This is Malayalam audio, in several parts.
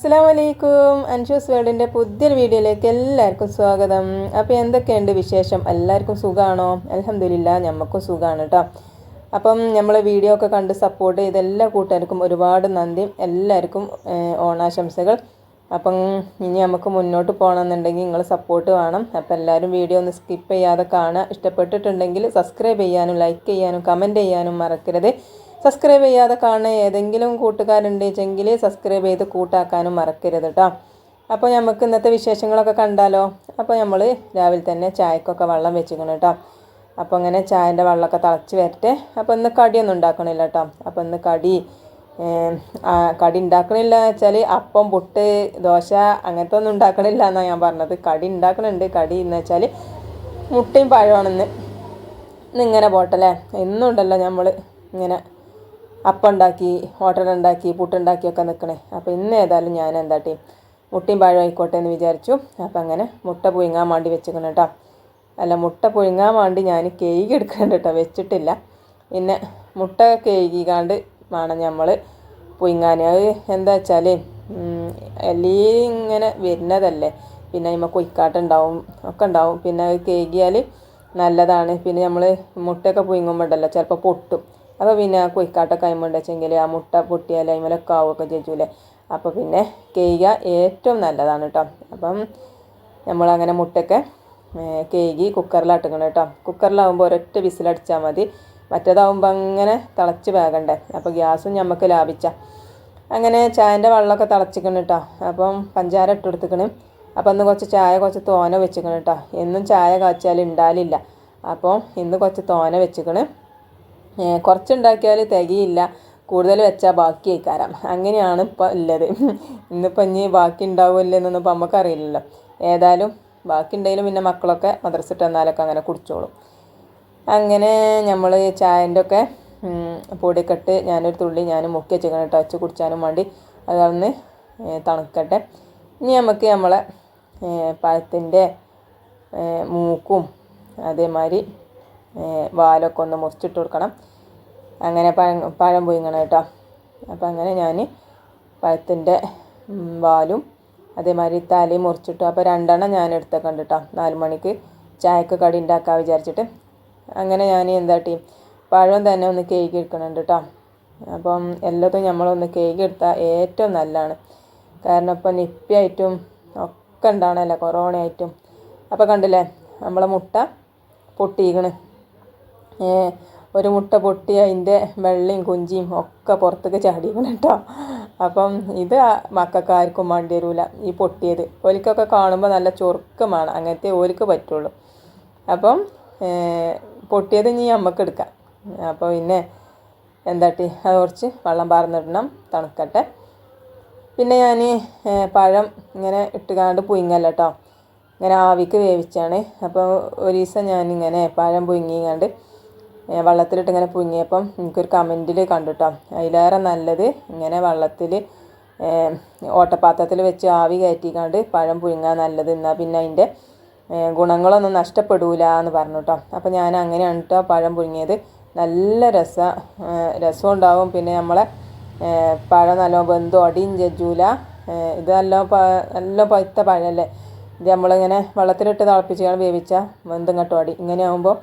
അസ്സാം വലൈക്കും അൻഷൂസ് വേൾഡിന്റെ പുതിയൊരു വീഡിയോയിലേക്ക് എല്ലാവർക്കും സ്വാഗതം. അപ്പോൾ എന്തൊക്കെയുണ്ട് വിശേഷം? എല്ലാവർക്കും സുഖമാണോ അലഹമില്ല നമുക്കും സുഖമാണ് കേട്ടോ അപ്പം നമ്മൾ വീഡിയോ ഒക്കെ കണ്ട് സപ്പോർട്ട് ചെയ്ത എല്ലാ കൂട്ടുകാർക്കും ഒരുപാട് നന്ദി. എല്ലാവർക്കും ഓണാശംസകൾ. അപ്പം ഇനി നമുക്ക് മുന്നോട്ട് പോകണമെന്നുണ്ടെങ്കിൽ നിങ്ങൾ സപ്പോർട്ട് വേണം. അപ്പം എല്ലാവരും വീഡിയോ ഒന്ന് സ്കിപ്പ് ചെയ്യാതെ കാണുക. ഇഷ്ടപ്പെട്ടിട്ടുണ്ടെങ്കിൽ സബ്സ്ക്രൈബ് ചെയ്യാനും ലൈക്ക് ചെയ്യാനും കമന്റ് ചെയ്യാനും മറക്കരുത്. സബ്സ്ക്രൈബ് ചെയ്യാതെ കാണുന്ന ഏതെങ്കിലും കൂട്ടുകാരുണ്ടെങ്കിൽ സബ്സ്ക്രൈബ് ചെയ്ത് കൂട്ടാക്കാനും മറക്കരുത് കേട്ടോ അപ്പോൾ നമുക്ക് ഇന്നത്തെ വിശേഷങ്ങളൊക്കെ കണ്ടാലോ? അപ്പോൾ നമ്മൾ രാവിലെ തന്നെ ചായക്കൊക്കെ വെള്ളം വെച്ചിക്കണം കേട്ടോ അപ്പോൾ അങ്ങനെ ചായന്റെ വെള്ളമൊക്കെ തിളച്ച് വരട്ടെ. അപ്പോൾ ഇന്ന് കടിയൊന്നും ഉണ്ടാക്കണില്ല കേട്ടോ അപ്പോൾ ഇന്ന് കടി കടി ഉണ്ടാക്കണില്ല വെച്ചാൽ അപ്പം പുട്ട് ദോശ അങ്ങനത്തെ ഒന്നും ഉണ്ടാക്കണില്ല എന്നാണ് ഞാൻ പറഞ്ഞത്. കടി ഉണ്ടാക്കണുണ്ട്. കടി എന്ന് വെച്ചാൽ മുട്ടയും പഴമാണെന്ന് ഇന്നിങ്ങനെ പോട്ടല്ലേ? എന്നുണ്ടല്ലോ നമ്മൾ ഇങ്ങനെ അപ്പം ഉണ്ടാക്കി ഹോട്ടൽ ഉണ്ടാക്കി പുട്ടുണ്ടാക്കിയൊക്കെ നിൽക്കണേ അപ്പോൾ ഇന്ന് ഏതായാലും ഞാൻ എന്താട്ടി മുട്ടയും പഴം ആയിക്കോട്ടെ എന്ന് വിചാരിച്ചു. അപ്പം അങ്ങനെ മുട്ട പുഴുങ്ങാൻ വേണ്ടി വെച്ചേക്കണം കേട്ടോ അല്ല മുട്ട പുഴുങ്ങാൻ വേണ്ടി ഞാൻ കേക്ക് എടുക്കുന്നുണ്ട് കേട്ടോ വെച്ചിട്ടില്ല. പിന്നെ മുട്ട കേക്കിക്കാണ്ട് വേണം നമ്മൾ പുഴുങ്ങാൻ അത് എന്താ വെച്ചാൽ എല്ലാം ഇങ്ങനെ വരുന്നതല്ലേ. പിന്നെ അതിമ്മ കൊയ്ക്കാട്ടുണ്ടാവും ഒക്കെ ഉണ്ടാവും. പിന്നെ അത് കേകിയാൽ നല്ലതാണ്. പിന്നെ നമ്മൾ മുട്ടയൊക്കെ പുഴുങ്ങുമ്പോൾ ഉണ്ടല്ലോ ചിലപ്പോൾ പൊട്ടും. അപ്പോൾ പിന്നെ കൊയ്ക്കാട്ടൊക്കെ അതിമുണ്ട് വെച്ചെങ്കിൽ ആ മുട്ട പൊട്ടിയാൽ അതിമലൊക്കെ ആവുമൊക്കെ ചെയ്യൂലേ. അപ്പോൾ പിന്നെ കേക ഏറ്റവും നല്ലതാണ് കേട്ടോ അപ്പം നമ്മളങ്ങനെ മുട്ടയൊക്കെ കേകി കുക്കറിലാട്ടുക്കണം കേട്ടോ കുക്കറിലാവുമ്പോൾ ഒരൊറ്റ വിസിലടിച്ചാൽ മതി. മറ്റേതാവുമ്പോൾ അങ്ങനെ തിളച്ച് വേകണ്ടേ. അപ്പോൾ ഗ്യാസും നമുക്ക് ലാഭിച്ച. അങ്ങനെ ചായന്റെ വെള്ളമൊക്കെ തിളച്ചിക്കണം കേട്ടോ അപ്പം പഞ്ചാര ഇട്ട് അപ്പം ഇന്ന് കുറച്ച് ചായ കുറച്ച് തോന വെച്ചിക്കണം കേട്ടോ എന്നും ചായ കാച്ചാൽ ഉണ്ടാലില്ല അപ്പോൾ ഇന്ന് കുറച്ച് തോന വെച്ചിക്കണ്. കുറച്ചുണ്ടാക്കിയാൽ തികയില്ല. കൂടുതൽ വെച്ചാൽ ബാക്കി ആയിക്കാരം അങ്ങനെയാണ് ഇപ്പോൾ ഉള്ളത് ഇന്നിപ്പോൾ ഇനി ബാക്കി ഉണ്ടാവില്ല എന്നൊന്നും ഇപ്പം നമുക്കറിയില്ലല്ലോ ഏതായാലും ബാക്കി ഉണ്ടെങ്കിലും പിന്നെ മക്കളൊക്കെ മദ്രസിട്ട് വന്നാലൊക്കെ അങ്ങനെ കുടിച്ചോളും. അങ്ങനെ നമ്മൾ ചായന്റെ ഒക്കെ പൊടിക്കെട്ട് ഞാനൊരു തുള്ളി ഞാൻ മുക്കി വെച്ചിരിക്കണം കേട്ടോ വെച്ച് കുടിച്ചാനും വേണ്ടി അതൊന്ന് തണുക്കട്ടെ. ഇനി നമുക്ക് നമ്മളെ പഴത്തിന്റെ മൂക്കും അതേമാതിരി വാലൊക്കെ ഒന്ന് മുറിച്ചിട്ട് കൊടുക്കണം. അങ്ങനെ പഴം പഴം പുഴുങ്ങണം കേട്ടോ. അപ്പം അങ്ങനെ ഞാൻ പഴത്തിന്റെ വാലും അതേമാതിരി തലയും മുറിച്ചിട്ടു. അപ്പോൾ രണ്ടെണ്ണം ഞാൻ എടുത്തേക്കണ്ട് കേട്ടോ. നാല് മണിക്ക് ചായക്ക് കടി ഉണ്ടാക്കാൻ വിചാരിച്ചിട്ട്. അങ്ങനെ ഞാൻ എന്താ എന്താട്ടി പഴം തന്നെ ഒന്ന് കേക്ക് എടുക്കണുണ്ട് കേട്ടോ. അപ്പം എല്ലാത്തും നമ്മളൊന്ന് കേക്ക് എടുത്താൽ ഏറ്റവും നല്ലതാണ്. കാരണം ഇപ്പം നിപ്പിയായിട്ടും ഒക്കെ ഉണ്ടാവണമല്ലോ കൊറോണ ആയിട്ടും. അപ്പോൾ കണ്ടില്ലേ നമ്മളെ മുട്ട പൊട്ടിയിക്കണ് ഒരു മുട്ട പൊട്ടി അതിന്റെ വെള്ളയും കുഞ്ചിയും ഒക്കെ പുറത്തേക്ക് ചാടിക്കണം കേട്ടോ അപ്പം ഇത് മക്കൾക്ക് ആർക്കും വേണ്ടി വരില്ല ഈ പൊട്ടിയത്. ഓലിക്കൊക്കെ കാണുമ്പോൾ നല്ല ചൊറുക്കമാണ് അങ്ങനത്തെ ഓലിക്ക് പറ്റുള്ളൂ. അപ്പം പൊട്ടിയത് ഇനി നമുക്ക് എടുക്കാം. അപ്പോൾ പിന്നെ എന്താട്ടി അത് കുറച്ച് വെള്ളം പാർന്നിടണം തണുക്കട്ടെ. പിന്നെ ഞാൻ പഴം ഇങ്ങനെ ഇട്ടുകാണ്ട് പുയിങ്ങല്ല കേട്ടോ ഇങ്ങനെ ആവിക്ക് വേവിച്ചാണ്. അപ്പോൾ ഒരു ദിവസം ഞാനിങ്ങനെ പഴം പുഴുങ്ങിങ്ങാണ്ട് ഏ, വെള്ളത്തിലിട്ട് ഇങ്ങനെ പുഴുങ്ങിയപ്പം എനിക്കൊരു കമന്റിൽ കണ്ടു കേട്ടോ അതിലേറെ നല്ലത് ഇങ്ങനെ വെള്ളത്തിൽ ഓട്ടപ്പാത്രത്തിൽ വെച്ച് ആവി കയറ്റിക്കാണ്ട് പഴം പുഴുങ്ങാൻ നല്ലത്. എന്നാൽ പിന്നെ അതിന്റെ ഗുണങ്ങളൊന്നും നഷ്ടപ്പെടൂല എന്ന് പറഞ്ഞു കേട്ടോ അപ്പോൾ ഞാൻ അങ്ങനെയാണ് കേട്ടോ പഴം പുഴുങ്ങിയത്. നല്ല രസ രസം ഉണ്ടാവും. പിന്നെ നമ്മളെ പഴം നല്ല ബന്ധു അടിയും ജജൂല ഏ, ഇത് നല്ല നല്ല പഴുത്ത പഴമല്ലേ ഇത് നമ്മളിങ്ങനെ വെള്ളത്തിലിട്ട് തിളപ്പിച്ച് വേവിച്ച കേട്ടോ അടി ഇങ്ങനെ ആകുമ്പോൾ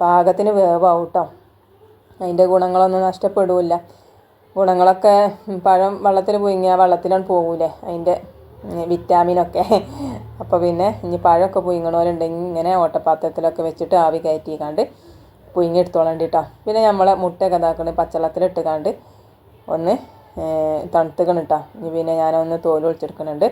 പാകത്തിന് വേവാവും കേട്ടോ അതിന്റെ ഗുണങ്ങളൊന്നും നഷ്ടപ്പെടില്ല. ഗുണങ്ങളൊക്കെ പഴം വെള്ളത്തിൽ പുഴുങ്ങിയാൽ വെള്ളത്തിലാണ് പോകൂലേ അതിന്റെ വിറ്റാമിനൊക്കെ. അപ്പോൾ പിന്നെ ഇനി പഴമൊക്കെ പുഴുങ്ങണവരുണ്ടെങ്കിൽ ഇങ്ങനെ ഓട്ടപാത്രത്തിലൊക്കെ വെച്ചിട്ട് ആവി കയറ്റിക്കാണ്ട് പുഴുങ്ങിയെടുത്തോളണ്ടി കേട്ടോ പിന്നെ നമ്മളെ മുട്ടയൊക്കെ ഇതാക്കണ പച്ചവെള്ളത്തിലിട്ട് കാണ്ട് ഒന്ന് തണുത്തുക്കണം ഇനി പിന്നെ ഞാനൊന്ന് തോൽ ഒളിച്ചെടുക്കുന്നുണ്ട്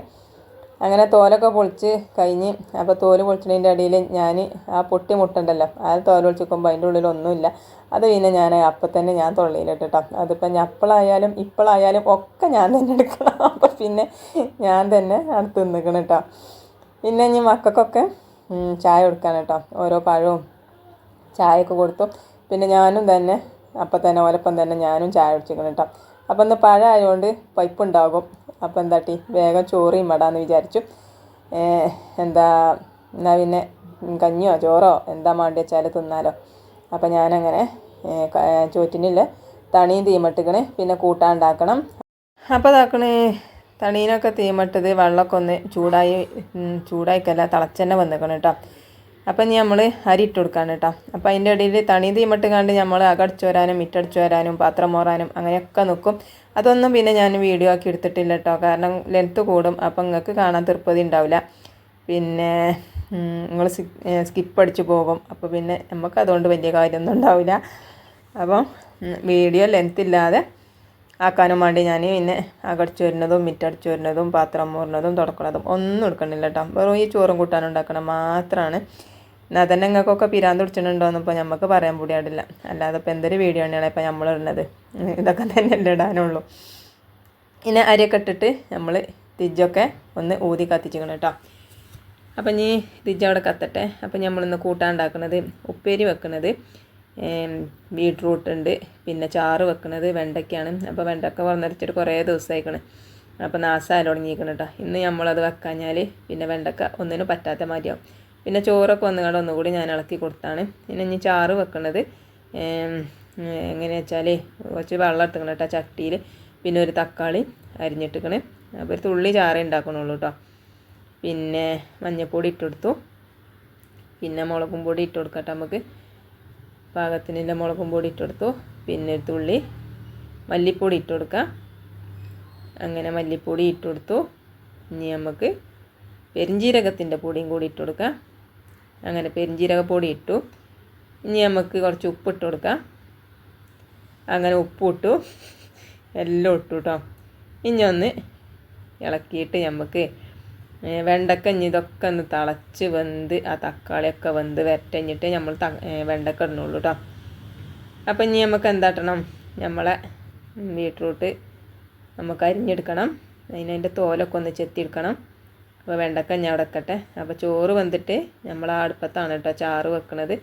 അങ്ങനെ തോലൊക്കെ പൊളിച്ച് കഴിഞ്ഞ് അപ്പോൾ തോൽ പൊളിച്ചതിന്റെ അടിയിൽ ഞാൻ ആ പൊട്ടി മുട്ടുണ്ടല്ലോ. ആ തോൽ പൊളിച്ചിക്കുമ്പോൾ അതിന്റെ ഉള്ളിൽ ഒന്നുമില്ല. അത് പിന്നെ ഞാൻ അപ്പം തന്നെ ഞാൻ തൊള്ളിയിലിട്ട് കേട്ടോ. ഞാൻ ഞപ്പളായാലും ഇപ്പോഴായാലും ഒക്കെ ഞാൻ തന്നെ എടുക്കണം. അപ്പം പിന്നെ ഞാൻ തന്നെ അടുത്ത് നിൽക്കണം കേട്ടോ. പിന്നെ ഇനി മക്കൾക്കൊക്കെ ചായ കൊടുക്കാൻ കേട്ടോ. ഓരോ പഴവും ചായയൊക്കെ കൊടുത്തു. പിന്നെ ഞാനും തന്നെ അപ്പം തന്നെ ഓലപ്പം തന്നെ ഞാനും ചായ കുടിച്ചിരിക്കണം കേട്ടോ. അപ്പം ഇന്ന് പഴമായതുകൊണ്ട് പൈപ്പ് ഉണ്ടാകും അപ്പം എന്താട്ടി? വേഗം ചോറിയും വേടാന്ന് വിചാരിച്ചു. എന്താ എന്നാൽ പിന്നെ കഞ്ഞിയോ ചോറോ? എന്താ വേണ്ടി വെച്ചാൽ തിന്നാലോ? അപ്പോൾ ഞാനങ്ങനെ ചോറ്റിനിൽ തണിയും തീമട്ടിക്കണേ. പിന്നെ കൂട്ടാണ്ടാക്കണം അപ്പോൾ ഇതാക്കണേ തണീനൊക്കെ തീമട്ടത് വെള്ളമൊക്കെ ഒന്ന് ചൂടായി ചൂടായിക്കല്ല തിളച്ചെന്നെ വന്നിക്കണം കേട്ടോ. അപ്പം ഇനി നമ്മൾ അരി ഇട്ട് കൊടുക്കാണ് കേട്ടോ. അപ്പം അതിന്റെ ഇടയിൽ തണി തീമിട്ട് കണ്ട് നമ്മൾ അകടിച്ചു വരാനും മിറ്റടിച്ചു വരാനും പാത്രം മോറാനും അങ്ങനെയൊക്കെ നിൽക്കും അതൊന്നും പിന്നെ ഞാൻ വീഡിയോ ആക്കി എടുത്തിട്ടില്ല കേട്ടോ. കാരണം ലെങ്ത്ത് കൂടും. അപ്പം നിങ്ങൾക്ക് കാണാൻ തീർപ്പതി ഉണ്ടാവില്ല. പിന്നെ നിങ്ങൾ സ്കിപ്പ് അടിച്ച് പോകും. അപ്പോൾ പിന്നെ നമുക്ക് അതുകൊണ്ട് വലിയ കാര്യമൊന്നും ഉണ്ടാവില്ല. അപ്പം വീഡിയോ ലെങ്ത് ഇല്ലാതെ ആക്കാനും വേണ്ടി ഞാൻ പിന്നെ അകടിച്ചു വരുന്നതും മിറ്റടിച്ചു വരുന്നതും പാത്രം മൂറുന്നതും തുടക്കുന്നതും ഒന്നും എടുക്കണില്ല കേട്ടോ. വെറും ഈ ചോറും കൂട്ടാനും ഉണ്ടാക്കണം മാത്രമാണ് എന്നാൽ തന്നെ നിങ്ങൾക്കൊക്കെ പിരാന്ത് പിടിച്ചിട്ടുണ്ടോയെന്ന് ഇപ്പോൾ നമുക്ക് പറയാൻ കൂടിയാടില്ല അല്ലാതെ ഇപ്പോൾ എന്തൊരു വീഡിയോ തന്നെയാണ് ഇപ്പോൾ നമ്മൾ ഇടുന്നത്? ഇതൊക്കെ തന്നെ തന്നെയല്ലേ ഇടാനുള്ളൂ. പിന്നെ അരിയൊക്കെ ഇട്ടിട്ട് നമ്മൾ തിജ്ജൊക്കെ ഒന്ന് ഊതി കത്തിച്ചിക്കണം കേട്ടോ. അപ്പം ഇനി തിജ്ജ അവിടെ കത്തട്ടെ. അപ്പം നമ്മളിന്ന് കൂട്ടാൻ ഉണ്ടാക്കുന്നത് ഉപ്പേരി വെക്കുന്നത് ബീട്രൂട്ട് ഉണ്ട് പിന്നെ ചാറ് വെക്കുന്നത് വെണ്ടയ്ക്കാണ്. അപ്പോൾ വെണ്ടയ്ക്ക വന്നരച്ചിട്ട് കുറേ ദിവസമായിക്കണ് അപ്പോൾ നാസായാലും തുടങ്ങിയിരിക്കണം കേട്ടോ. ഇന്ന് നമ്മളത് വെക്കാഞ്ഞാൽ പിന്നെ വെണ്ടക്ക ഒന്നിനും പറ്റാത്ത മാതിരിയാവും. പിന്നെ ചോറൊക്കെ വന്നു കണ്ടോ ഒന്നുകൂടി ഞാൻ ഇളക്കി കൊടുത്താണ്. പിന്നെ ഇനി ചാറ് വെക്കുന്നത് എങ്ങനെയാ വെച്ചാൽ കുറച്ച് വെള്ളം എടുത്തുക്കണം കേട്ടോ ചട്ടിയിൽ. പിന്നെ ഒരു തക്കാളി അരിഞ്ഞിട്ടുക്കണേ. അപ്പോൾ ഒരു തുള്ളി ചാറ് ഉണ്ടാക്കണുള്ളൂ കേട്ടോ. പിന്നെ മഞ്ഞൾപ്പൊടി ഇട്ടെടുത്തു പിന്നെ മുളകും പൊടി ഇട്ട് കൊടുക്കട്ടെ നമുക്ക്. പാകത്തിനുള്ള മുളകും പൊടി ഇട്ടെടുത്തു പിന്നെ ഒരു തുള്ളി മല്ലിപ്പൊടി ഇട്ട് കൊടുക്കാം. അങ്ങനെ മല്ലിപ്പൊടി ഇട്ട് കൊടുത്തു. ഇനി നമുക്ക് പെരിഞ്ജീരകത്തിന്റെ പൊടിയും കൂടി ഇട്ട് അങ്ങനെ പെരിഞ്ജീരകപ്പൊടി ഇട്ടു. ഇനി നമുക്ക് കുറച്ച് ഉപ്പ് ഇട്ട് കൊടുക്കാം. അങ്ങനെ ഉപ്പ് ഇട്ടു എല്ലാം ഇട്ടു കേട്ടോ ഇനി ഒന്ന് ഇളക്കിയിട്ട് നമുക്ക് വെണ്ടക്ക ഇനി ഇതൊക്കെ ഒന്ന് തിളച്ച് വെന്ത് ആ തക്കാളിയൊക്കെ വെന്ത് വരട്ടഞ്ഞിട്ട് നമ്മൾ ത വെണ്ടക്ക ഇടണുള്ളൂ കേട്ടോ അപ്പം ഇനി നമുക്ക് എന്താട്ടണം? നമ്മളെ ബീട്രൂട്ട് നമുക്ക് അരിഞ്ഞെടുക്കണം. അതിന് അതിന്റെ തോലൊക്കെ ഒന്ന് ചെത്തിയെടുക്കണം. അപ്പോൾ വെണ്ടക്ക ഞാൻ അവിടെ വെക്കട്ടെ. അപ്പോൾ ചോറ് വന്നിട്ട് നമ്മൾ ആ അടുപ്പത്താണ് കേട്ടോ ചാറ് വെക്കണത്.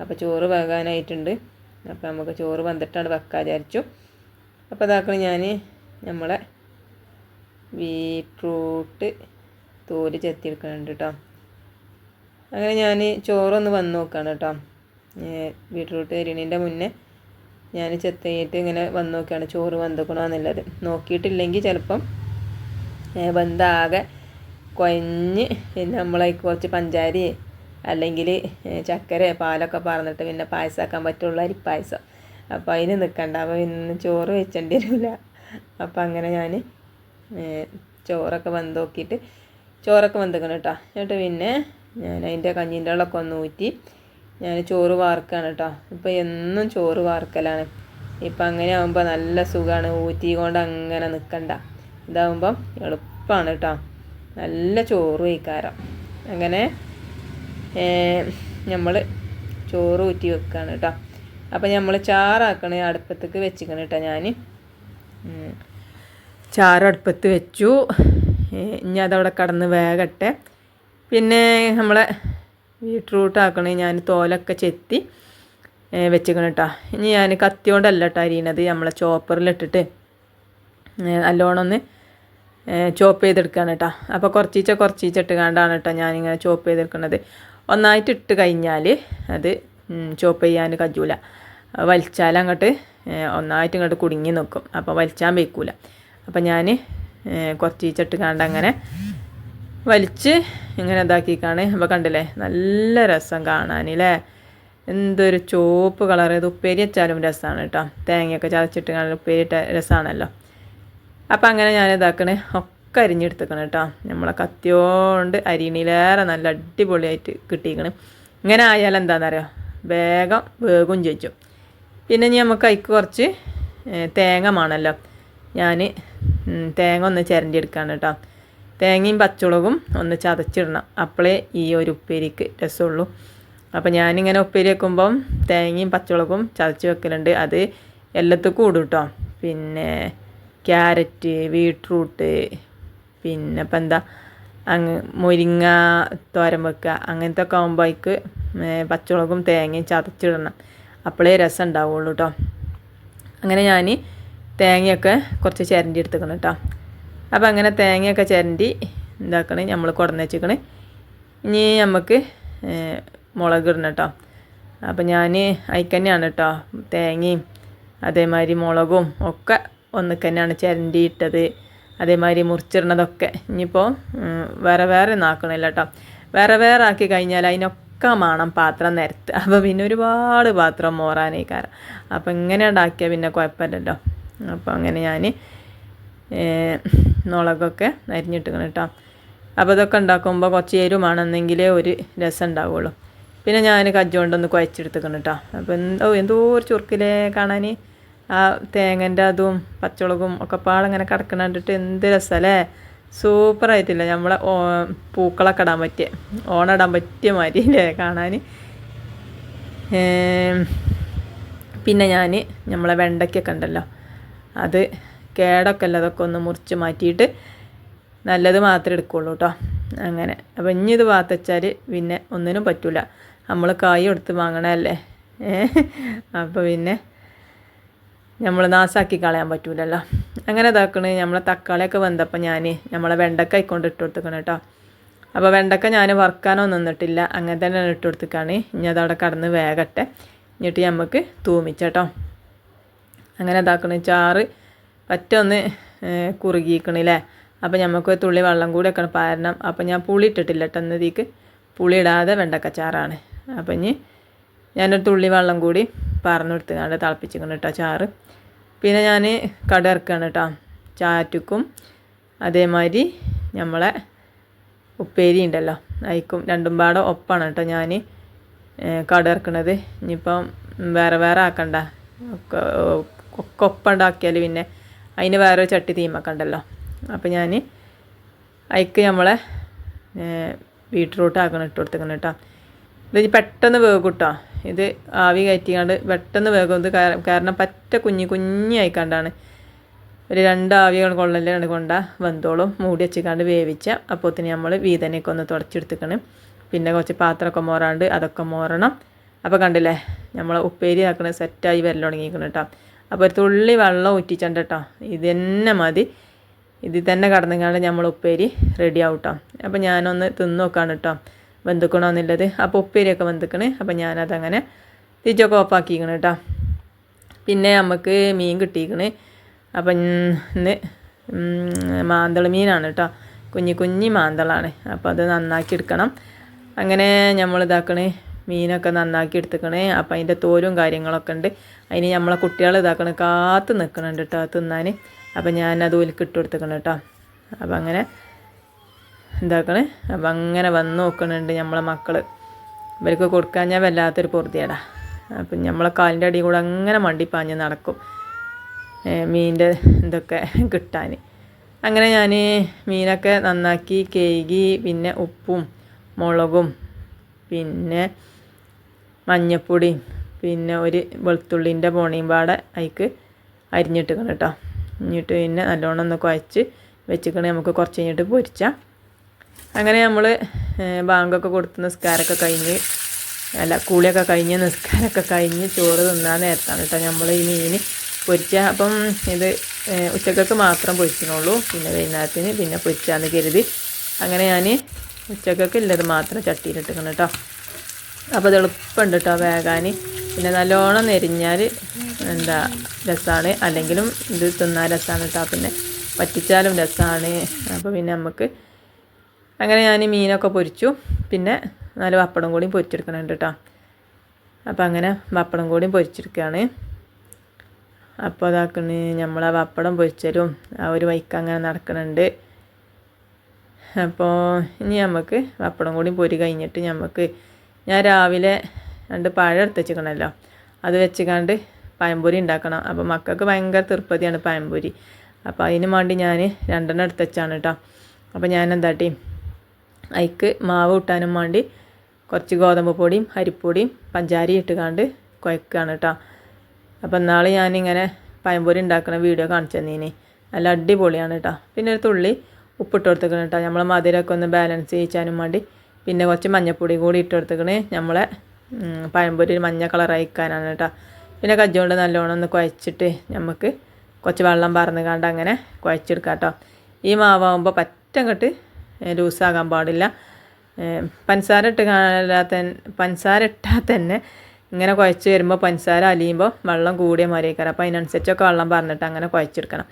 അപ്പോൾ ചോറ് വേകാനായിട്ടുണ്ട്. അപ്പോൾ നമുക്ക് ചോറ് വന്നിട്ടാണ് വെക്കാൻ വിചാരിച്ചു. അപ്പോൾ ഇതാക്കണം ഞാൻ നമ്മളെ ബീട്രൂട്ട് തോൽ ചെത്തിയെടുക്കുന്നുണ്ട് കേട്ടോ. അങ്ങനെ ഞാൻ ചോറൊന്ന് വന്ന് നോക്കുകയാണ് കേട്ടോ. ബീട്രൂട്ട് എരിണീന്റെ മുന്നേ ഞാൻ ചെത്തിയിട്ട് ഇങ്ങനെ വന്ന് നോക്കുകയാണ് ചോറ് വന്നിക്കണോ എന്നുള്ളത്. നോക്കിയിട്ടില്ലെങ്കിൽ ചിലപ്പം വെന്താകെ കുഴഞ്ഞ് പിന്നെ നമ്മളെ കുറച്ച് പഞ്ചാരി അല്ലെങ്കിൽ ചക്കര പാലൊക്കെ പറഞ്ഞിട്ട് പിന്നെ പായസമാക്കാൻ പറ്റുള്ള അരിപ്പായസം. അപ്പോൾ അതിന് നിൽക്കണ്ട അപ്പോൾ ഇന്ന് ചോറ് വെച്ചേണ്ടി വരില്ല അപ്പോൾ അങ്ങനെ ഞാൻ ചോറൊക്കെ വെന്ത് നോക്കിയിട്ട് ചോറൊക്കെ വെന്തിക്കണം കേട്ടോ എന്നിട്ട് പിന്നെ ഞാൻ അതിന്റെ കഞ്ഞീന്റെ വെള്ളമൊക്കെ ഒന്ന് ഊറ്റി ഞാൻ ചോറ് വാർക്കാണ് കേട്ടോ ഇപ്പോൾ എന്നും ചോറ് വാർക്കലാണ്. ഇപ്പം അങ്ങനെ ആകുമ്പോൾ നല്ല സുഖമാണ് ഊറ്റി കൊണ്ട് അങ്ങനെ നിൽക്കണ്ട ഇതാകുമ്പം എളുപ്പമാണ് കേട്ടോ നല്ല ചോറ് കഴിക്കാറാം. അങ്ങനെ നമ്മൾ ചോറ് ഊറ്റി വെക്കുകയാണ് കേട്ടോ അപ്പം നമ്മൾ ചാറാക്കണ അടുപ്പത്തേക്ക് വെച്ചിക്കണം കേട്ടോ ഞാൻ ചാറടുപ്പത്ത് വെച്ചു. ഇനി അതവിടെ കടന്ന് വേകട്ടെ പിന്നെ നമ്മളെ ബീട്രൂട്ട് ആക്കണേ ഞാൻ തോലൊക്കെ ചെത്തി വെച്ചിക്കണം കേട്ടോ ഇനി ഞാൻ കത്തിയോണ്ടല്ല കേട്ടോ അരിയണത് നമ്മളെ ചോപ്പറിലിട്ടിട്ട്. നല്ലോണം ഒന്ന് ചോപ്പ് ചെയ്തെടുക്കുകയാണ് കേട്ടോ അപ്പോൾ കുറച്ചീച്ച കുറച്ചീച്ച ഇട്ട് കണ്ടാണ് കേട്ടോ ഞാനിങ്ങനെ ചോപ്പ് ചെയ്തെടുക്കുന്നത് ഒന്നായിട്ട് ഇട്ട് കഴിഞ്ഞാൽ അത് ചോപ്പ് ചെയ്യാൻ കജൂല. വലിച്ചാൽ അങ്ങോട്ട് ഒന്നായിട്ട് ഇങ്ങോട്ട് കുടുങ്ങി നിൽക്കും അപ്പോൾ വലിച്ചാൻ വയ്ക്കൂല. അപ്പോൾ ഞാൻ കുറച്ചീച്ചിട്ട് കണ്ട അങ്ങനെ വലിച്ച് ഇങ്ങനെ ഇതാക്കിക്കാണ്. അപ്പോൾ കണ്ടില്ലേ? നല്ല രസം കാണാനില്ലേ? എന്തൊരു ചോപ്പ് കളർ ഇത് ഉപ്പേരി വെച്ചാലും രസമാണ് കേട്ടോ തേങ്ങയൊക്കെ ചതച്ചിട്ട് കാണാൻ ഉപ്പേരി ഇട്ട രസമാണല്ലോ അപ്പം അങ്ങനെ ഞാൻ ഇതാക്കണേ ഒക്കെ അരിഞ്ഞെടുത്തേക്കണം കേട്ടോ. നമ്മളെ കത്തിയോണ്ട് അരിണിലേറെ നല്ല അടിപൊളിയായിട്ട് കിട്ടിയിരിക്കണ് ഇങ്ങനെ ആയാൽ എന്താണെന്നറിയോ വേഗം വേഗം ചോദിച്ചു പിന്നെ ഇനി നമുക്ക് അതിക്ക് കുറച്ച് തേങ്ങ വേണമല്ലോ ഞാൻ തേങ്ങ ഒന്ന് ചിരണ്ടി എടുക്കാണ് കേട്ടോ. തേങ്ങയും പച്ചമുളകും ഒന്ന് ചതച്ചിടണം. അപ്പോളേ ഈ ഒരു ഉപ്പേരിക്ക് രസമുള്ളൂ. അപ്പോൾ ഞാനിങ്ങനെ ഉപ്പേരി വെക്കുമ്പം തേങ്ങയും പച്ചമുളകും ചതച്ച് വെക്കലുണ്ട്. അത് എല്ലാത്തും കൂടും കേട്ടോ. പിന്നെ ക്യാരറ്റ് ബീട്രൂട്ട് പിന്നെ ഇപ്പം എന്താ അങ്ങ് മുരിങ്ങ തോരൻ വെക്കുക അങ്ങനത്തെ ഒക്കെ ആകുമ്പോൾ അതിക്ക് പച്ചമുളകും തേങ്ങയും ചതച്ചിടണം. അപ്പോഴേ രസം ഉണ്ടാവുള്ളൂ കേട്ടോ അങ്ങനെ ഞാൻ തേങ്ങയൊക്കെ കുറച്ച് ചിരണ്ടി എടുത്തേക്കണം കേട്ടോ അപ്പോൾ അങ്ങനെ തേങ്ങയൊക്കെ ചിരണ്ടി ഇതാക്കണേ നമ്മൾ കുടന്ന് വെച്ചിക്കണേ. ഇനി നമുക്ക് മുളക് ഇടണം കേട്ടോ അപ്പോൾ ഞാൻ അതിക്കന്നെയാണ് കേട്ടോ തേങ്ങയും അതേമാതിരി മുളകും ഒക്കെ ഒന്നിക്ക് തന്നെയാണ് ചിരണ്ടി ഇട്ടത് അതേമാതിരി മുറിച്ചിടണതൊക്കെ. ഇനിയിപ്പോൾ വേറെ വേറെ ഒന്നും ആക്കണില്ല കേട്ടോ വേറെ വേറെ ആക്കി കഴിഞ്ഞാൽ അതിനൊക്കെ വേണം പാത്രം നിരത്ത് അപ്പോൾ പിന്നെ ഒരുപാട് പാത്രം മോറാനേ കാരണം അപ്പോൾ ഇങ്ങനെ ഉണ്ടാക്കിയാൽ പിന്നെ കുഴപ്പമില്ലല്ലോ. അപ്പോൾ അങ്ങനെ ഞാൻ മുളകൊക്കെ അരിഞ്ഞിട്ടിക്കണം കേട്ടോ അപ്പോൾ ഇതൊക്കെ ഉണ്ടാക്കുമ്പോൾ കുറച്ച് എരുമാണെന്നെങ്കിലേ ഒരു രസം ഉണ്ടാവുള്ളൂ. പിന്നെ ഞാൻ കജ്ജുകൊണ്ടൊന്ന് കുഴച്ചെടുത്തിക്കണം കേട്ടോ അപ്പോൾ എന്തോ എന്തോ ഒരു ചുരുക്കിലേ കാണാൻ ആ തേങ്ങന്റെ അതും പച്ചമുളകും ഒക്കെ പാടിങ്ങനെ കിടക്കണ കണ്ടിട്ട് എന്ത് രസമല്ലേ സൂപ്പറായിട്ടില്ല നമ്മളെ പൂക്കളൊക്കെ ഇടാൻ പറ്റിയ. ഓണിടാൻ പറ്റിയ മാതിരി അല്ലേ കാണാൻ പിന്നെ ഞാൻ നമ്മളെ വെണ്ടയ്ക്കൊക്കെ ഉണ്ടല്ലോ. അത് കേടൊക്കെ അല്ല അതൊക്കെ ഒന്ന് മുറിച്ച് മാറ്റിയിട്ട് നല്ലത് മാത്രമേ എടുക്കുള്ളൂ കേട്ടോ. അങ്ങനെ. അപ്പം ഇനി ഇത് വാത്തച്ചാൽ പിന്നെ ഒന്നിനും പറ്റില്ല നമ്മൾ കായ് എടുത്ത് വാങ്ങണല്ലേ അപ്പോൾ പിന്നെ നമ്മൾ നാശാക്കി കളയാൻ പറ്റൂലല്ലോ. അങ്ങനെ ഇതാക്കണ് നമ്മളെ തക്കാളിയൊക്കെ വന്നപ്പോൾ ഞാൻ നമ്മളെ വെണ്ടക്ക ആയിക്കൊണ്ട് ഇട്ട് കൊടുത്തേക്കണം കേട്ടോ അപ്പോൾ വെണ്ടക്ക ഞാൻ വറുക്കാനൊന്നും നിന്നിട്ടില്ല അങ്ങനെ തന്നെ ഇട്ട് കൊടുത്തേക്കാണ്. ഇനി അതവിടെ കടന്ന് വേഗട്ടെ എന്നിട്ട് നമുക്ക് തൂമിച്ചേട്ടോ അങ്ങനെ ഇതാക്കണ ചാറ് പറ്റൊന്ന് കുറുകിക്കണില്ലേ അപ്പോൾ നമുക്ക് തുള്ളി വെള്ളം കൂടി ഒക്കെ പാരണം. അപ്പോൾ ഞാൻ പുളി ഇട്ടിട്ടില്ല കേട്ടോ എന്നതിക്ക് പുളി ഇടാതെ വെണ്ടക്ക ചാറാണ് അപ്പം ഇനി ഞാനൊരു തുള്ളി വെള്ളം കൂടി പറഞ്ഞു കൊടുത്തുകൊണ്ട് തിളപ്പിച്ചിക്കണം കേട്ടോ ചാറ്. പിന്നെ ഞാൻ കട ഇറക്കുകയാണ് കേട്ടോ ചാറ്റുക്കും അതേമാതിരി നമ്മളെ ഉപ്പേരി ഉണ്ടല്ലോ അയക്കും രണ്ടും പാടെ ഒപ്പാണ് കേട്ടോ ഞാൻ കട ഇറക്കണത്. ഇനിയിപ്പം വേറെ വേറെ ആക്കണ്ട. ഒക്കെ ഒപ്പുണ്ടാക്കിയാൽ പിന്നെ അതിന് വേറെ ചട്ടി തീമാക്കണ്ടല്ലോ. അപ്പം ഞാൻ അയക്ക് നമ്മളെ ബീട്രൂട്ട് ആക്കണം ഇട്ട് കൊടുത്തേക്കണം കേട്ടോ ഇത് പെട്ടെന്ന് വേഗം കേട്ടോ ഇത് ആവി കയറ്റിക്കാണ്ട് പെട്ടെന്ന് വേഗം ഇത് കാരണം പറ്റ കുഞ്ഞി കുഞ്ഞി ആയിക്കാണ്ടാണ്. ഒരു രണ്ട് ആവികൾ കൊള്ളലാണ് കൊണ്ട വെന്തോളും മൂടി വെച്ചിക്കാണ്ട് വേവിച്ച അപ്പോത്തിന് നമ്മൾ വീതനയൊക്കെ ഒന്ന് തുടച്ചെടുത്തിക്കണം. പിന്നെ കുറച്ച് പാത്രമൊക്കെ മോറാണ്ട് അതൊക്കെ മോറണം. അപ്പോൾ കണ്ടില്ലേ നമ്മൾ ഉപ്പേരി ആക്കണ സെറ്റായി വരൽ തുടങ്ങിയിരിക്കണം കേട്ടോ അപ്പോൾ ഒരു തുള്ളി വെള്ളം ഊറ്റിച്ചണ്ട കേട്ടോ ഇത് തന്നെ മതി. ഇതിൽ തന്നെ കടന്നുകാണ്ട് നമ്മൾ ഉപ്പേരി റെഡി ആവും കേട്ടോ അപ്പോൾ ഞാനൊന്ന് തിന്നു നോക്കാണ് കേട്ടോ വെന്തുക്കണോ അപ്പോൾ ഉപ്പേരിയൊക്കെ വെന്തുക്കണ്. അപ്പോൾ ഞാനതങ്ങനെ തിരിച്ചൊക്കെ ഓഫാക്കിക്കണം കേട്ടോ പിന്നെ നമുക്ക് മീൻ കിട്ടിയിരിക്കണ് അപ്പം ഇന്ന് മാന്തള മീനാണ് കേട്ടോ കുഞ്ഞി കുഞ്ഞി മാന്തളാണ്. അപ്പോൾ അത് നന്നാക്കി എടുക്കണം. അങ്ങനെ നമ്മൾ ഇതാക്കണേ. മീനൊക്കെ നന്നാക്കി എടുത്തുക്കണേ. അപ്പം അതിന്റെ തോലും കാര്യങ്ങളൊക്കെ ഉണ്ട് അതിന് നമ്മളെ കുട്ടികൾ ഇതാക്കണേ. കാത്ത് നിൽക്കണുണ്ട് കേട്ടോ തിന്നാൻ അപ്പം ഞാനത് ഒലിക്കിട്ട് കൊടുത്തുക്കണം കേട്ടോ അപ്പം അങ്ങനെ ഇതാക്കണേ അപ്പം അങ്ങനെ വന്ന് നോക്കണുണ്ട് നമ്മളെ മക്കൾ ഇവർക്ക് കൊടുക്കാൻ ഞാൻ വല്ലാത്തൊരു പൊറുതിയാടാ. അപ്പം നമ്മളെ കാലിന്റെ അടിയിൽ കൂടെ അങ്ങനെ മണ്ടി പാഞ്ഞ് നടക്കും മീനിന്റെ ഇതൊക്കെ കിട്ടാൻ അങ്ങനെ ഞാൻ മീനൊക്കെ നന്നാക്കി കേകി പിന്നെ ഉപ്പും മുളകും പിന്നെ മഞ്ഞപ്പൊടിയും പിന്നെ ഒരു വെളുത്തുള്ളിന്റെ പോണിയും പാടെ അതിക്ക് അരിഞ്ഞിട്ടിക്കണം കേട്ടോ എന്നിട്ട് പിന്നെ നല്ലോണം ഒന്ന് കുഴച്ച് വെച്ചിക്കണേ. നമുക്ക് കുറച്ച് കഴിഞ്ഞിട്ട് പൊരിച്ചാൽ അങ്ങനെ നമ്മൾ ബാങ്കൊക്കെ കൊടുത്ത് നിസ്കാരമൊക്കെ കഴിഞ്ഞ് അല്ല കൂളിയൊക്കെ കഴിഞ്ഞ് നിസ്കാരമൊക്കെ കഴിഞ്ഞ് ചോറ് തിന്നാൻ നേരത്താണ് കേട്ടോ നമ്മൾ ഈ മീൻ പൊരിച്ച. അപ്പം ഇത് ഉച്ചക്കൊക്കെ മാത്രം പൊരിച്ചിനുള്ളൂ പിന്നെ വൈകുന്നേരത്തിന് പിന്നെ പൊരിച്ചാന്ന് കരുതി. അങ്ങനെ ഞാൻ ഉച്ചക്കൊക്കെ ഉള്ളത് മാത്രം ചട്ടിയിലിട്ടിക്കണം കേട്ടോ. അപ്പോൾ അത് എളുപ്പമുണ്ട് കേട്ടോ വേകാൻ പിന്നെ നല്ലോണം നെരിഞ്ഞാൽ എന്താ രസമാണ് അല്ലെങ്കിലും ഇത് തിന്നാൻ രസമാണ് കേട്ടോ. പിന്നെ പറ്റിച്ചാലും രസമാണ് അപ്പോൾ പിന്നെ നമുക്ക് അങ്ങനെ ഞാൻ മീനൊക്കെ പൊരിച്ചു. പിന്നെ നാല് പപ്പടം കൂടിയും പൊരിച്ചെടുക്കണുണ്ട് കേട്ടോ അപ്പോൾ അങ്ങനെ പപ്പടം കൂടിയും പൊരിച്ചെടുക്കുകയാണ് അപ്പോൾ അതാക്കണ് ആ പപ്പടം പൊരിച്ചലും ആ ഒരു വൈക്ക് അങ്ങനെ നടക്കണുണ്ട്. അപ്പോൾ ഇനി നമുക്ക് പപ്പടം കൂടി പൊരി കഴിഞ്ഞിട്ട് നമുക്ക് ഞാൻ രാവിലെ രണ്ട് പഴം എടുത്ത് വെച്ചിക്കണമല്ലോ അത് വെച്ചുകൊണ്ട് പഴംപൊരി ഉണ്ടാക്കണം. അപ്പോൾ മക്കൾക്ക് ഭയങ്കര തൃപ്പതിയാണ് പഴംപൊരി. അപ്പോൾ അതിന് വേണ്ടി ഞാൻ രണ്ടെണ്ണം എടുത്ത് വെച്ചാണ് കേട്ടോ അപ്പോൾ ഞാൻ എന്താട്ടി അതിക്ക് മാവ് കിട്ടാനും വേണ്ടി കുറച്ച് ഗോതമ്പ് പൊടിയും അരിപ്പൊടിയും പഞ്ചാരി ഇട്ടുകാണ്ട് കുഴക്കുകയാണ് കേട്ടോ അപ്പം ഇന്നാൾ ഞാനിങ്ങനെ പഴംപൊരി ഉണ്ടാക്കുന്ന വീഡിയോ കാണിച്ചു തന്നീനി. നല്ല അടിപൊളിയാണ് കേട്ടോ പിന്നെ ഒരു തുള്ളി ഉപ്പിട്ട് കൊടുത്തേക്കണം കേട്ടോ നമ്മളെ മധുരമൊക്കെ ഒന്ന് ബാലൻസ് ചെയ്യിച്ചാനും വേണ്ടി പിന്നെ കുറച്ച് മഞ്ഞപ്പൊടി കൂടി ഇട്ട് കൊടുത്തേക്കണേ. നമ്മളെ പഴംപൊരി മഞ്ഞ കളറായിക്കാനാണ് കേട്ടോ പിന്നെ കജ്ജോണ്ട് നല്ലോണം ഒന്ന് കുഴച്ചിട്ട് നമുക്ക് കുറച്ച് വെള്ളം പറന്ന് കണ്ട് അങ്ങനെ കുഴച്ചെടുക്കാം കേട്ടോ ഈ മാവാകുമ്പോൾ പറ്റങ്ങോട്ട് ലൂസാകാൻ പാടില്ല. പഞ്ചസാര ഇട്ട് കാണാത്ത പഞ്ചസാര ഇട്ടാൽ തന്നെ ഇങ്ങനെ കുഴച്ച് വരുമ്പോൾ പഞ്ചസാര അലിയുമ്പോൾ വെള്ളം കൂടിയ മാറിയേക്കാരം അപ്പോൾ അതിനനുസരിച്ചൊക്കെ വെള്ളം പറഞ്ഞിട്ട് അങ്ങനെ കുഴച്ചെടുക്കണം.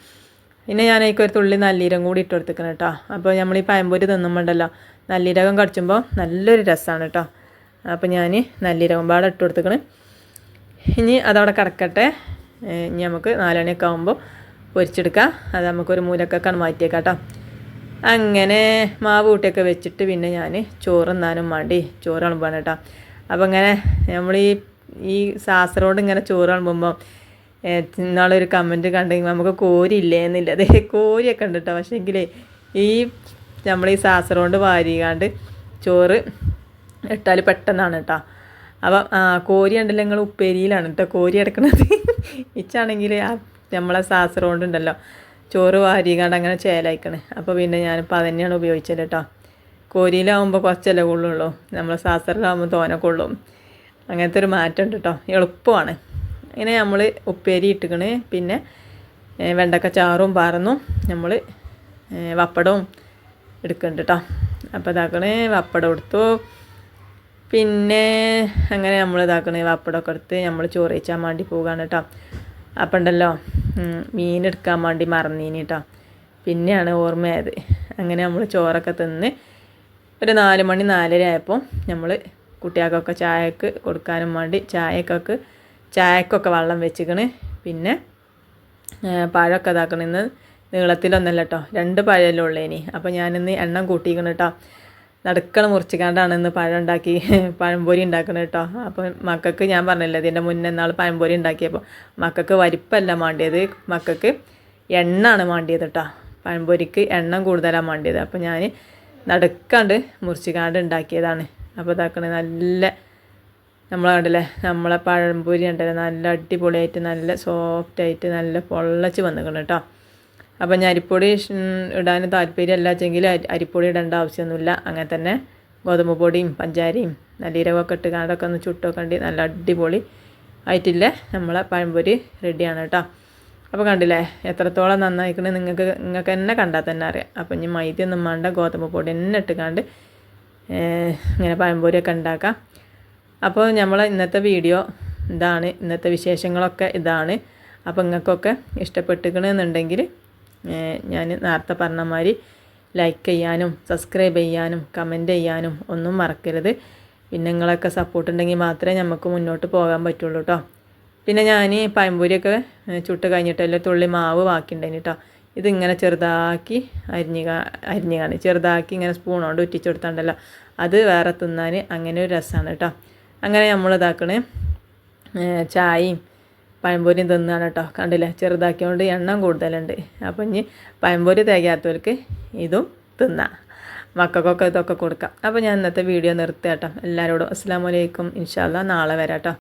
പിന്നെ ഞാൻ അതിലേക്ക് ഒരു തുള്ളി നല്ലീരം കൂടി ഇട്ട് കൊടുത്തിക്കണം കേട്ടോ അപ്പോൾ നമ്മൾ ഈ പയമ്പൊരി തിന്നുമ്പോണ്ടല്ലോ നല്ലീരകം കടിച്ചുമ്പോൾ നല്ലൊരു രസമാണ് കേട്ടോ അപ്പോൾ ഞാൻ നല്ലീരകം പാടെ ഇട്ട് കൊടുത്തിക്കണ് ഇനി അതവിടെ കിടക്കട്ടെ. ഇനി നമുക്ക് നാലണിയൊക്കെ ആകുമ്പോൾ പൊരിച്ചെടുക്കാം. അത് നമുക്കൊരു മൂലക്കൊക്കെ മാറ്റിയേക്കാം കേട്ടോ അങ്ങനെ മാവ് കൂട്ടിയൊക്കെ വെച്ചിട്ട് പിന്നെ ഞാൻ ചോറ് തിന്നാനും വേണ്ടി ചോറ് വിളമ്പാണ് കേട്ടോ. അപ്പോൾ ഇങ്ങനെ നമ്മൾ ഈ ഈ സാസറോട് ഇങ്ങനെ ചോറ് വിളമ്പുമ്പോൾ ഇന്നാളൊരു കമന്റ് കണ്ടെങ്കിൽ നമുക്ക് കോരി ഇല്ലേ എന്നില്ല. അതെ കോരിയൊക്കെ ഉണ്ട് കേട്ടോ. പക്ഷേ എങ്കിലേ ഈ നമ്മൾ ഈ സാസറോണ്ട് വാരികാണ്ട് ചോറ് ഇട്ടാൽ പെട്ടെന്നാണ് കേട്ടോ. അപ്പം കോരി ഉണ്ടല്ലോ നിങ്ങൾ ഉപ്പേരിയിലാണ് കേട്ടോ കോരി എടുക്കണത്. ഇച്ചാണെങ്കിൽ നമ്മളെ സാസറോണ്ട് ഉണ്ടല്ലോ ചോറ് വാരിക്കാണ്ട് അങ്ങനെ ചേലായിക്കണ്. അപ്പോൾ പിന്നെ ഞാനിപ്പോൾ അത് തന്നെയാണ് ഉപയോഗിച്ചത് കേട്ടോ കോരിയിലാവുമ്പോൾ കുറച്ചല്ലേ കൊള്ളുള്ളൂ. നമ്മൾ സാസറിലാവുമ്പോൾ തോനെ കൊള്ളും. അങ്ങനത്തെ ഒരു മാറ്റം ഉണ്ട് കേട്ടോ എളുപ്പമാണ്. ഇങ്ങനെ നമ്മൾ ഉപ്പേരി ഇട്ടുക്കണ്. പിന്നെ വെണ്ടക്ക ചാറും പാറന്നും നമ്മൾ വപ്പടവും എടുക്കുന്നുണ്ട് കേട്ടോ അപ്പോൾ ഇതാക്കണേ വപ്പടം എടുത്തു. പിന്നെ അങ്ങനെ നമ്മൾ ഇതാക്കണേ വപ്പടമൊക്കെ എടുത്ത് നമ്മൾ ചോറ് വെച്ചാൽ വേണ്ടി പോവുകയാണ് കേട്ടോ അപ്പം ഉണ്ടല്ലോ മീൻ എടുക്കാൻ വേണ്ടി മറന്നീനി കേട്ടോ പിന്നെയാണ് ഓർമ്മയായത്. അങ്ങനെ നമ്മൾ ചോറൊക്കെ തിന്ന് ഒരു നാല് മണി നാലര ആയപ്പോൾ നമ്മൾ കുട്ടികൾക്കൊക്കെ ചായക്ക് കൊടുക്കാനും വേണ്ടി ചായക്കൊക്കെ ചായക്കൊക്കെ വെള്ളം വെച്ചിക്കണ്. പിന്നെ പഴമൊക്കെ ഇതാക്കണം. ഇന്ന് നീളത്തിലൊന്നല്ല കേട്ടോ രണ്ട് പഴമല്ലേ ഉള്ളേനി. അപ്പോൾ ഞാനിന്ന് എണ്ണം കൂട്ടിക്കണം കേട്ടോ നടുക്കള മുറിച്ചിക്കാണ്ടാണ് ഇന്ന് പഴം ഉണ്ടാക്കി പഴംപൊരി ഉണ്ടാക്കുന്നത് കേട്ടോ. അപ്പോൾ മക്കൾക്ക് ഞാൻ പറഞ്ഞില്ലേ ഇതിന്റെ മുന്നേ നാൾ പഴംപൊരി ഉണ്ടാക്കിയപ്പോൾ മക്കൾക്ക് വരിപ്പല്ല മാണ്ടിയത്. മക്കൾക്ക് എണ്ണാണ് മാണ്ടിയത് കേട്ടോ. പഴംപൊരിക്ക് എണ്ണം കൂടുതലാണ് മാണ്ടിയത്. അപ്പോൾ ഞാൻ നടുക്കാണ്ട് മുറിച്ചിക്കാണ്ട് ഉണ്ടാക്കിയതാണ്. അപ്പോൾ ഇതാക്കണ നല്ല നമ്മളെ കണ്ടില്ലേ നമ്മളെ പഴംപൊരി ഉണ്ടല്ലേ നല്ല അടിപൊളിയായിട്ട് നല്ല സോഫ്റ്റായിട്ട് നല്ല പൊള്ളച്ച് വന്നിക്കണം കേട്ടോ. അപ്പം ഞാൻ അരിപ്പൊടി ഇടാൻ താല്പര്യമല്ല വെച്ചെങ്കിൽ അരിപ്പൊടി ഇടേണ്ട ആവശ്യമൊന്നുമില്ല. അങ്ങനെ തന്നെ ഗോതമ്പ് പൊടിയും പഞ്ചാരയും നല്ലീരകമൊക്കെ ഇട്ട് കാണ്ടൊക്കെ ഒന്ന് ചുട്ടൊക്കെ ഉണ്ട് നല്ല അടിപൊളി ആയിട്ടില്ലേ? നമ്മളെ പഴംപൊരി റെഡിയാണ് കേട്ടോ. അപ്പോൾ കണ്ടില്ലേ എത്രത്തോളം നന്നായിക്കണേ നിങ്ങൾക്ക് നിങ്ങൾക്ക് തന്നെ കണ്ടാൽ തന്നെ അറിയാം. അപ്പം ഇനി മൈദയൊന്നും വേണ്ട ഗോതമ്പ് പൊടി തന്നെ ഇട്ടുകാണ്ട് ഇങ്ങനെ പഴംപൊരിയൊക്കെ ഉണ്ടാക്കാം. അപ്പോൾ നമ്മൾ ഇന്നത്തെ വീഡിയോ ഇതാണ് ഇന്നത്തെ വിശേഷങ്ങളൊക്കെ ഇതാണ്. അപ്പോൾ നിങ്ങൾക്കൊക്കെ ഇഷ്ടപ്പെട്ടിക്കണമെന്നുണ്ടെങ്കിൽ ഞാൻ നേരത്തെ പറഞ്ഞ മാതിരി ലൈക്ക് ചെയ്യാനും സബ്സ്ക്രൈബ് ചെയ്യാനും കമന്റ് ചെയ്യാനും ഒന്നും മറക്കരുത്. പിന്നെ നിങ്ങളൊക്കെ സപ്പോർട്ട് ഉണ്ടെങ്കിൽ മാത്രമേ നമുക്ക് മുന്നോട്ട് പോകാൻ പറ്റുള്ളൂ കേട്ടോ പിന്നെ ഞാൻ പഴംപൊരിയൊക്കെ ചുട്ട് ചുട്ട് കഴിഞ്ഞിട്ടല്ല തുള്ളി മാവ് ബാക്കിയുണ്ടായിന് കേട്ടോ ഇതിങ്ങനെ ചെറുതാക്കി അരിഞ്ഞ് അരിഞ്ഞ് കാണി. ചെറുതാക്കി ഇങ്ങനെ സ്പൂൺ കൊണ്ട് ഉറ്റിച്ച് കൊടുത്താണ്ടല്ലോ. അത് വേറെ തിന്നാൻ അങ്ങനെ ഒരു രസമാണ് കേട്ടോ അങ്ങനെ നമ്മൾ ഇതാക്കണേ. ചായയും പഴംപൊരിയും തിന്നാണ് കേട്ടോ. കണ്ടില്ലേ? ചെറുതാക്കിയോണ്ട് എണ്ണം കൂടുതലുണ്ട്. അപ്പം ഇനി പഴംപൊരി തികയാത്തവർക്ക് ഇതും തിന്നാം. മക്കൾക്കൊക്കെ ഇതൊക്കെ കൊടുക്കാം. അപ്പോൾ ഞാൻ ഇന്നത്തെ വീഡിയോ നിർത്തുക കേട്ടോ. എല്ലാവരോടും അസ്സാം വലൈക്കും ഇൻഷാല്ല നാളെ വരാം കേട്ടോ.